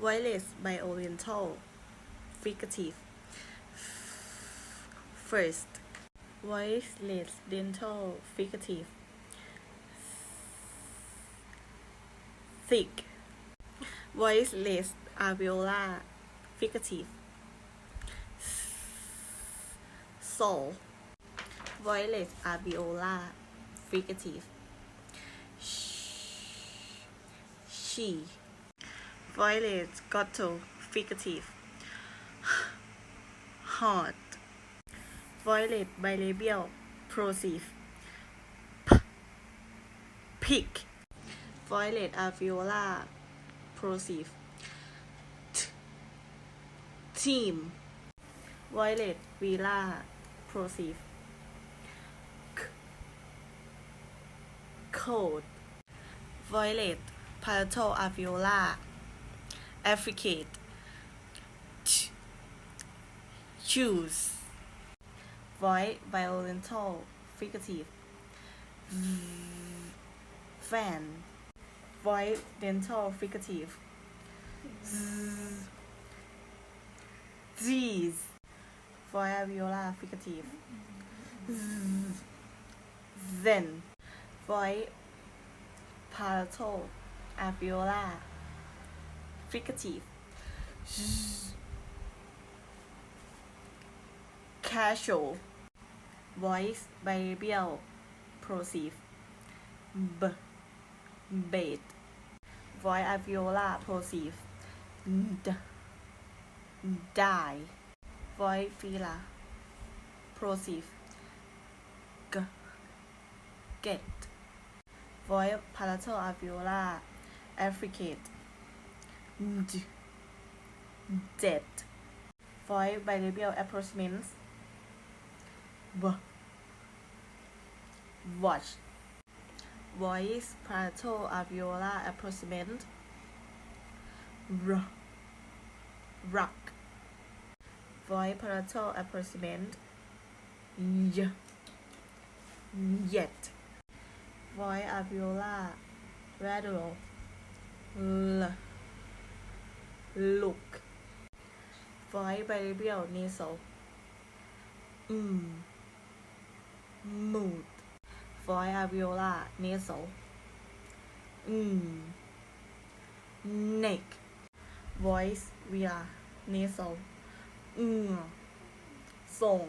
voiceless bioriental fricative. First voiceless dental fricative. Thick. Voiceless alveolar fricative. Soul voiceless alveolar fricative. She voiceless glottal fricative. Heart voiceless bilabial plosive pig voiceless alveolar plosive team. Voiceless velar plosive cold voiceless palatal alveolar affricate choose. Voice bioriental fricative. Fan. Voice dental fricative. Z's. Voice alveolar fricative Zen. Voice palatal alveolar fricative. Casual. Voice bilabial plosive b. Bait. Voice alveolar plosive d. Die. Voice velar plosive g. Get. Voice palatal alveolar affricate d jet voice bilabial approachments v watch. Voice palatal alveolar approachment r. Rock. Voice palatal approachment y. Yet. Voice alveolar radial l look voice variable nasal mm mood voice alveolar nasal mm neck voice via nasal อืมส่ง